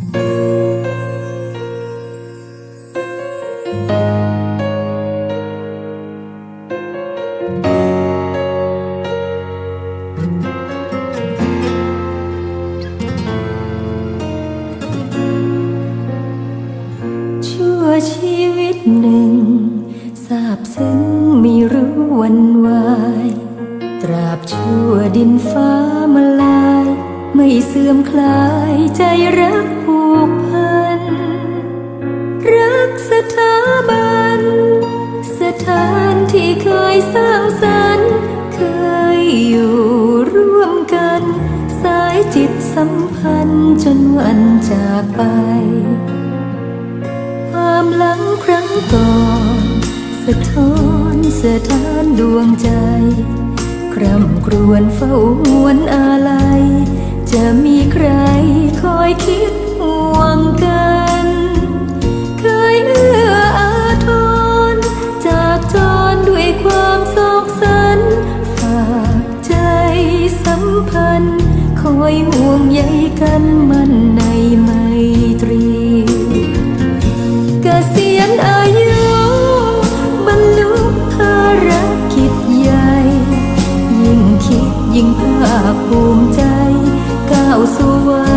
ชั่วชีวิตหนึ่งทราบซึ้งไม่รู้วันวาย ตราบชั่วดินฟ้ามาลาย ไม่เสื่อมคลายใจรัก สัมพันธ์จนวันจากไป ความหลังครั้งก่อนสะท้อนสะท้านดวงใจ คร่ำครวญเฝ้าหวนอาลัย จะมีใครคอยคิดห่วงกัน ยิ่งภาคภูมิใจก้าวสู่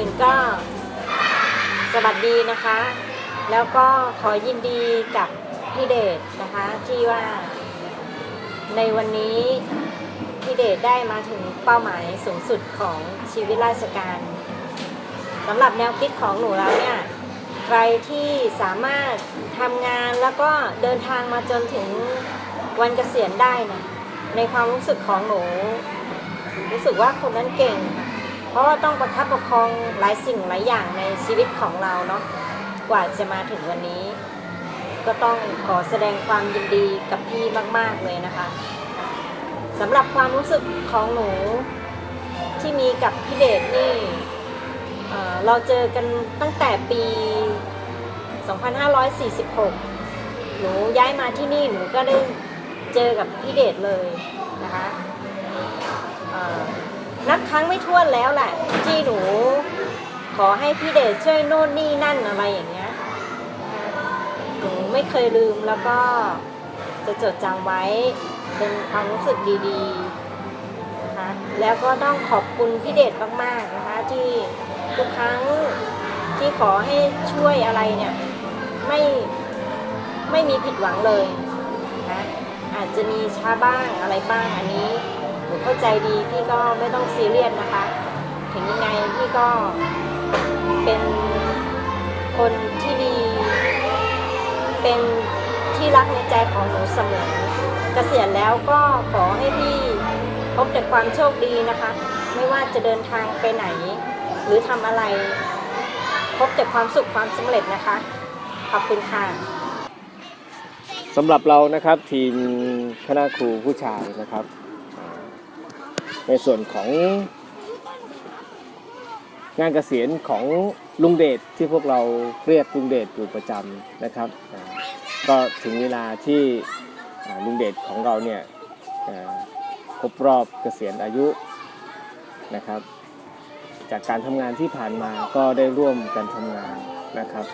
อื่นก็สวัสดีนะคะ แล้วก็ขอยินดีกับพี่เดชนะคะที่ว่า ในวันนี้พี่เดชได้มาถึงเป้าหมายสูงสุดของชีวิตราชการสำหรับแนวคิดของหนูแล้วเนี่ยใครที่สามารถทำงานแล้วก็เดินทางมาจนถึงวันเกษียณได้นี่ยในความรู้สึกของหนู รู้สึกว่าคนนั้นเก่ง เพราะว่าต้องประคับประคองหลายสิ่งหลายอย่างในชีวิตของเราเนาะกว่าจะมาถึงวันนี้ ก็ต้องขอแสดงความยินดีกับพี่มาก ๆเลยนะคะสำหรับความรู้สึกของหนูที่มีกับพี่เดชนี่เเราเจอกันตั้งแต่ปี 2546 หนูย้ายมาที่นี่หนูก็ได้เจอกับพี่เดชเลยนะคะ นับครั้งไม่ถ้วนแล้วแหละที่หนู ขอให้พี่เดชช่วยโน่นนี่นั่นอะไรอย่างเงี้ยหนูไม่เคยลืมแล้วก็จะจดจำไว้เป็นความรู้สึกดีๆนะคะแล้วก็ต้องขอบคุณพี่เดชมากๆนะคะที่ทุกครั้งที่ขอให้ช่วยอะไรเนี่ยไม่ไม่มีผิดหวังเลยนะอาจจะมีช้าบ้างอะไรบ้างอันนี้ เข้าใจดีพี่ก็ไม่ต้องซีเรียสนะคะ ถึงยังไงพี่ก็เป็นคนที่ดี เป็นที่รักในใจของหนูเสมอเกษียณแล้วก็ขอให้พี่พบแต่ความโชคดีนะคะ ไม่ว่าจะเดินทางไปไหน หรือทำอะไร พบแต่ความสุขความสำเร็จนะคะ ขอบคุณค่ะสำหรับเรานะครับทีมคณะครูผู้ชายนะครับ ในส่วนของงานเกษียณของลุงเดชที่พวกเราเรียกลุงเดชอยู่ประจำนะครับ ก็ถึงเวลาที่ลุงเดชของเราเนี่ยครบรอบเกษียณอายุนะครับ จากการทำงานที่ผ่านมาก็ได้ร่วมกันทำงานนะครับ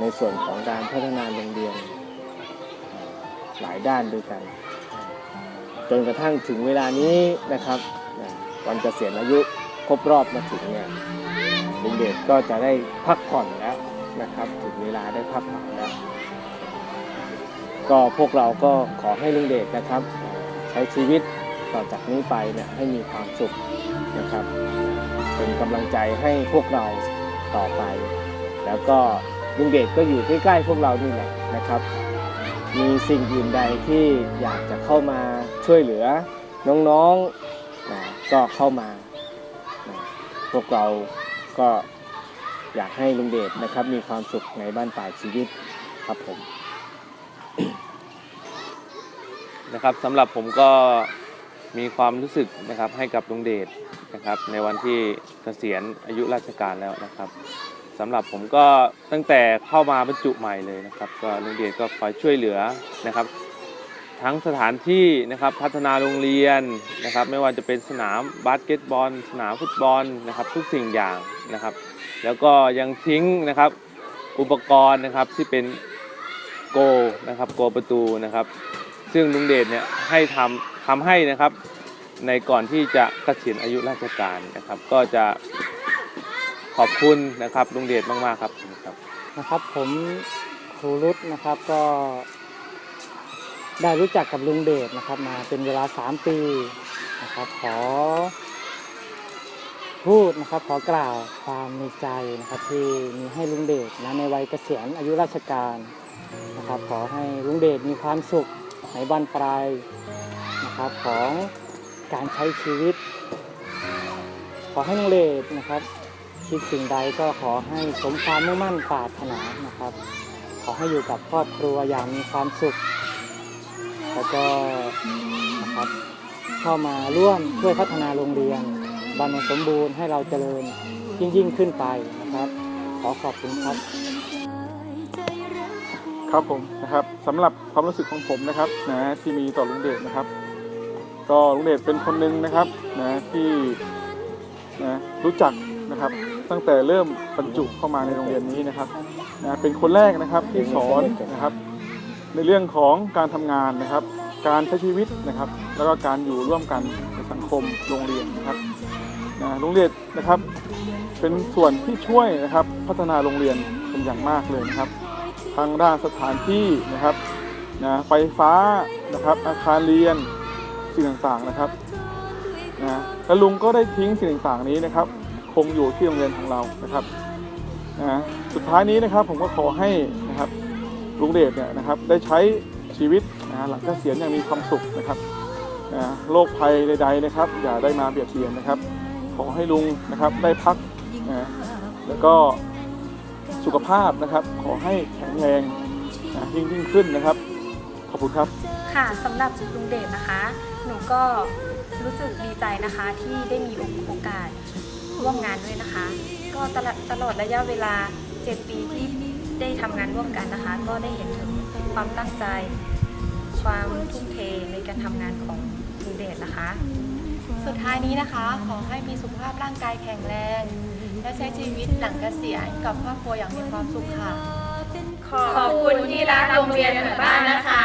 ในส่วนของการพัฒนาโรงเรียนหลายด้านด้วยกัน จนกระทั่งถึงเวลานี้นะครับ วันเกษียณอายุครบรอบมาถึงเนี่ยลุงเดชก็จะได้พักผ่อนแล้วนะครับ ถึงเวลาได้พักผ่อนแล้ว ก็พวกเราก็ขอให้ลุงเดชนะครับ ใช้ชีวิตต่อจากนี้ไปเนี่ยให้มีความสุขนะครับ เป็นกำลังใจให้พวกเราต่อไป แล้วก็ลุงเดชก็อยู่ใกล้ๆพวกเรานี่แหละนะครับ มีสิ่งอื่นใดที่อยากจะเข้ามาช่วยเหลือน้องๆ ก็เข้ามา พวกเราก็อยากให้ลุงเดชนะครับ มีความสุขในบ้านปลายชีวิตครับผมนะครับสำหรับผมก็มีความรู้สึกนะครับให้กับลุงเดชนะครับ ในวันที่เกษียณอายุราชการแล้วนะครับสำหรับผมก็ตั้งแต่เข้ามาบรรจุใหม่เลยนะครับ ก็ลุงเดชก็คอยช่วยเหลือนะครับ ทั้งสถานที่นะครับพัฒนาโรงเรียนนะครับ ไม่ว่าจะเป็นสนามบาสเกตบอล สนามฟุตบอลนะครับ ทุกสิ่งอย่างนะครับ แล้วก็ยังทิ้งนะครับอุปกรณ์นะครับที่เป็นโกนะครับโกประตูนะครับ ซึ่งลุงเดชเนี่ยให้ทำทำให้นะครับในก่อนที่จะเกษียณอายุราชการนะครับ ก็จะขอบคุณนะครับลุงเดชมากๆครับขอบคุณครับ นะครับผมครูรุตนะครับก็ ได้รู้จักกับลุงเดชนะครับมาเป็นเวลา 3 ปีนะครับขอพูดนะครับขอกล่าวความในใจนะครับที่มีให้ลุงเดชนะในวัยเกษียณอายุราชการนะครับขอให้ลุงเดชมีความสุขในบั้นปลายนะครับของการใช้ชีวิต ขอให้ลุงเดชนะครับ คิดสิ่งใดก็ขอให้สมความมุ่งมั่นปรารถนานะครับ ขอให้อยู่กับครอบครัวอย่างมีความสุข แล้วก็นะครับเข้ามาร่วมช่วยพัฒนาโรงเรียนบรรสมบูรณ์ให้เราเจริญยิ่งยิ่งขึ้นไปนะครับ ขอขอบคุณครับ ครับผมนะครับสำหรับความรู้สึกของผมนะครับนะที่มีต่อลุงเดชนะครับ ก็ลุงเดชเป็นคนหนึ่งนะครับนะที่นะรู้จักนะครับตั้งแต่เริ่มบรรจุเข้ามาในโรงเรียนนี้นะครับนะเป็นคนแรกนะครับที่สอนนะครับ ในเรื่องของการทำงานนะครับ การใช้ชีวิตนะครับ แล้วก็การอยู่ร่วมกันในสังคมโรงเรียนนะครับนะลุงเดชนะครับ เป็นส่วนที่ช่วยนะครับพัฒนาโรงเรียนเป็นอย่างมากเลยนะครับ ทางด้านสถานที่นะครับนะไฟฟ้านะครับอาคารเรียนสิ่งต่างๆนะครับนะแล้วลุงก็ได้ทิ้งสิ่งต่างๆนี้นะครับ คงอยู่ที่โรงเรียนของเรานะครับนะสุดท้ายนี้นะครับผมก็ขอให้นะครับ ลุงเดชเนี่ยนะครับได้ใช้ชีวิตนะหลังเกษียณอย่างมีความสุขนะครับนะโรคภัยใดๆนะครับ อย่าได้มาเบียดเบียนนะครับ ขอให้ลุงนะครับได้พักนะแล้วก็สุขภาพนะครับ ขอให้แข็งแรงนะยิ่งยิ่งขึ้นนะครับ ขอบคุณครับ ค่ะสำหรับลุงเดชนะคะ หนูก็รู้สึกดีใจนะคะที่ได้มีโอกาสร่วมงานด้วยนะคะ ก็ตลอดตลอดระยะเวลา 7 ปีที่ ได้ทำงานร่วมกันนะคะ ก็ได้เห็นถึงความตั้งใจ ความทุ่มเทในการทำงานของคุณเดชนะคะ สุดท้ายนี้นะคะ ขอให้มีสุขภาพร่างกายแข็งแรง และใช้ชีวิตหลังเกษียณกับครอบครัวอย่างมีความสุขค่ะ ขอบคุณที่รักโรงเรียนเหมือนบ้านนะคะ